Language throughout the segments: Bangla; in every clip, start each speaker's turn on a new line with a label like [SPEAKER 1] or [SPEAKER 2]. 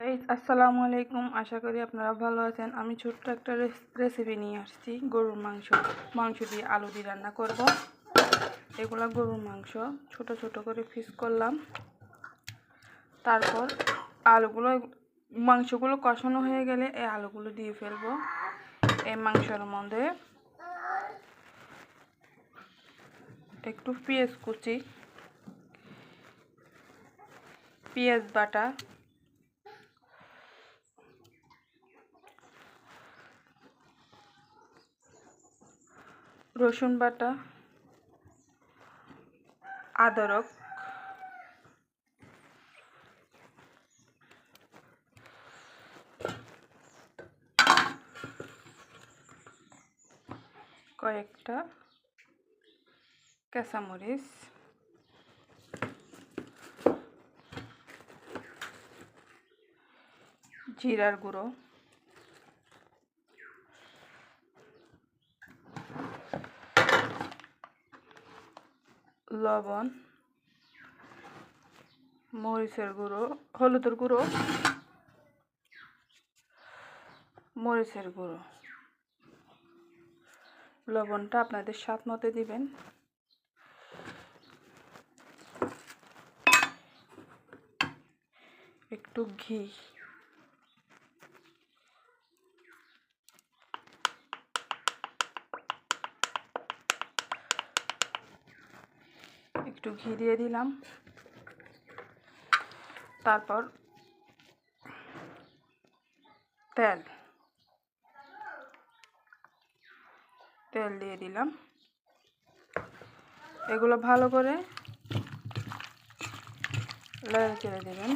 [SPEAKER 1] আসসালামু আলাইকুম। আশা করি আপনারা ভালো আছেন। আমি ছোট্ট একটা রেসিপি নিয়ে আসছি। গরুর মাংস মাংস দিয়ে আলু দিয়ে রান্না করব। এগুলা গরুর মাংস। ছোট ছোট করে ফিস করলাম। তারপর আলুগুলো, মাংসগুলো কষানো হয়ে গেলে এই আলুগুলো দিয়ে ফেলব। এই মাংসের মধ্যে একটু পেঁয়াজ কুচি, পেঁয়াজ বাটা রসুন বাটা আদরক কয়েকটা কাঁচামরিচ জিরার গুঁড়ো। লবণ মরিচের গুঁড়ো হলুদের গুঁড়ো মরিচের গুঁড়ো। লবণটা আপনাদের স্বাদ মতো দিবেন। একটু ঘি। একটু ঘি দিয়ে দিলাম। তারপর তেল। তেল দিয়ে দিলাম। এগুলো ভালো করে লেড়ে চেড়ে দেবেন।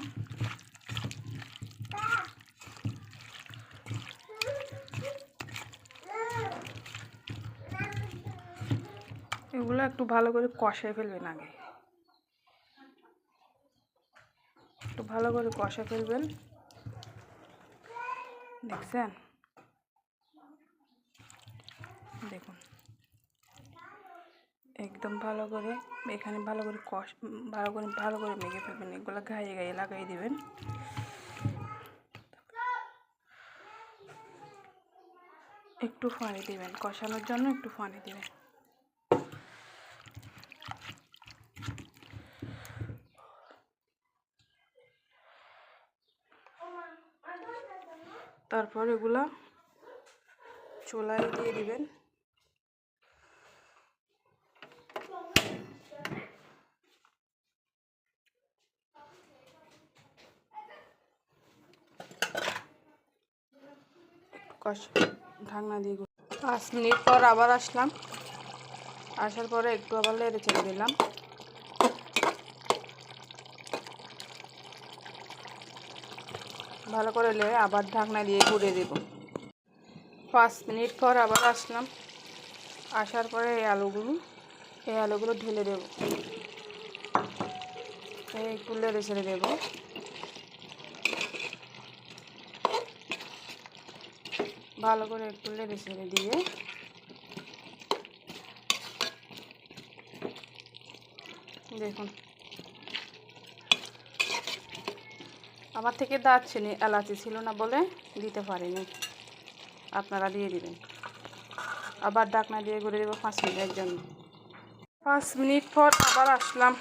[SPEAKER 1] এগুলো একটু ভালো করে কষায় ফেলবেন আগে। একটু ভালো করে কষা ফেলবেন। দেখছেন? দেখুন। একদম ভালো করে, এখানে ভালো করে কষ, ভালো করে ভালো করে মেখে ফেলবেন। এগুলো গায়ে গায়ে লাগাই দেবেন। একটু পানি দিবেন। কষানোর জন্য একটু পানি দিবেন। তারপর এগুলা চুলায় দিয়ে দিবেন। ঢাকনা দিয়ে পাঁচ মিনিট পর আবার আসলাম। আসার পরে একটু আবার লেড়ে ছেড়ে দিলাম। ভালো করে লে আবার ঢাকনা দিয়ে ঘুরে দেব। পাঁচ মিনিট পর আবার আসলাম। আসার পরে এই আলুগুলো এই আলুগুলো ঢেলে দেব। এই লেড়ে ছেড়ে দেব। ভালো করে একটু লেড়ে ছেড়ে দিয়ে দেখুন আমার থেকে দারচিনি এলাচি ছিল না বলে দিতে পারিনি। আপনারা দিয়ে দিবেন। আবার ডাকনা দিয়ে ঘুরে দেবো পাঁচ মিনিটের জন্য। পাঁচ মিনিট পর আবার আসলাম।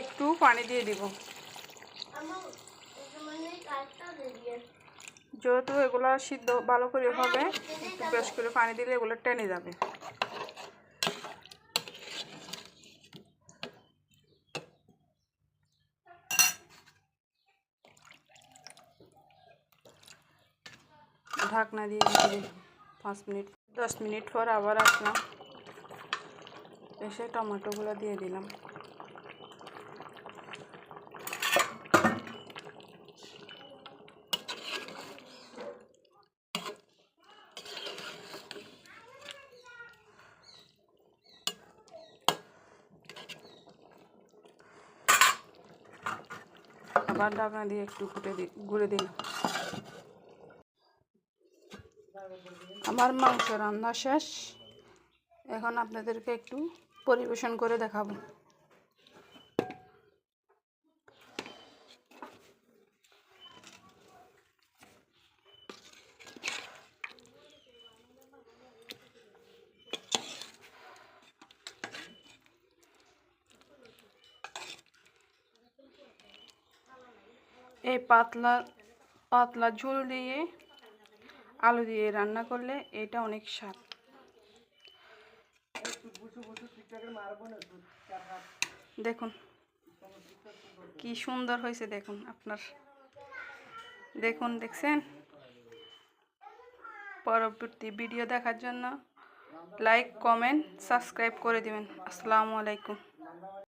[SPEAKER 1] একটু পানি দিয়ে দিব। যেহেতু এগুলো সিদ্ধ ভালো করে হবে, একটু বেশ করে পানি দিলে এগুলো টেনে যাবে। ঢাকনা দিয়ে দিই পাঁচ মিনিট, দশ মিনিট পর আবার আসলাম। এসে টমেটোগুলো দিয়ে দিলাম। আবার ঢাকনা দিয়ে একটু ফুটে দি ঘুরে দিলাম। আমার মাংস রান্না শেষ। এখন আপনাদেরকে একটু পরিবেশন করে দেখাবো। এই পাতলা পাতলা ঝোল দিয়ে আলু দিয়ে রান্না করলে এটা অনেক স্বাদ। দেখুন, কি সুন্দর হয়েছে, দেখুন আপনার। দেখুন, দেখছেন? পরবর্তী ভিডিও দেখার জন্য লাইক কমেন্ট সাবস্ক্রাইব করে দিবেন। আসসালামু আলাইকুম।